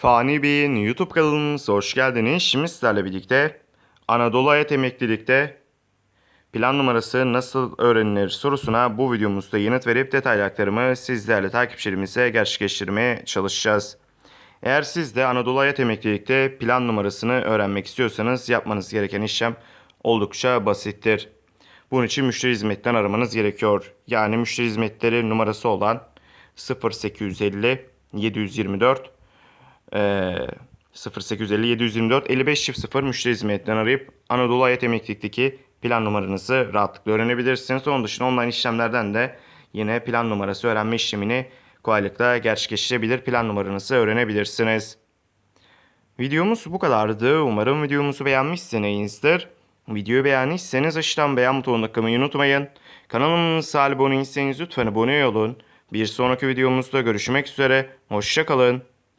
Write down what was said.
Fani Bey'in YouTube kanalımıza hoş geldiniz. Şimdi sizlerle birlikte Anadolu Hayat Emeklilik'te plan numarası nasıl öğrenilir sorusuna bu videomuzda yanıt verip detaylı aktarımı sizlerle takipçilerimize gerçekleştirmeye çalışacağız. Eğer siz de Anadolu Hayat Emeklilik'te plan numarasını öğrenmek istiyorsanız yapmanız gereken işlem oldukça basittir. Bunun için müşteri hizmetten aramanız gerekiyor. Yani müşteri hizmetleri numarası olan 0850 724 ee, 0850 724 55 0 müşteri hizmetinden arayıp Anadolu Hayat Emeklilikteki plan numaranızı rahatlıkla öğrenebilirsiniz. Onun dışında online işlemlerden de yine plan numarası öğrenme işlemini kolaylıkla gerçekleştirebilir. Plan numaranızı öğrenebilirsiniz. Videomuz bu kadardı. Umarım videomuzu beğenmişsinizdir. Videoyu beğendiyseniz aşağıdan beğen butonuna tıklamayı unutmayın. Kanalımıza abone değilseniz lütfen abone olun. Bir sonraki videomuzda görüşmek üzere. Hoşçakalın.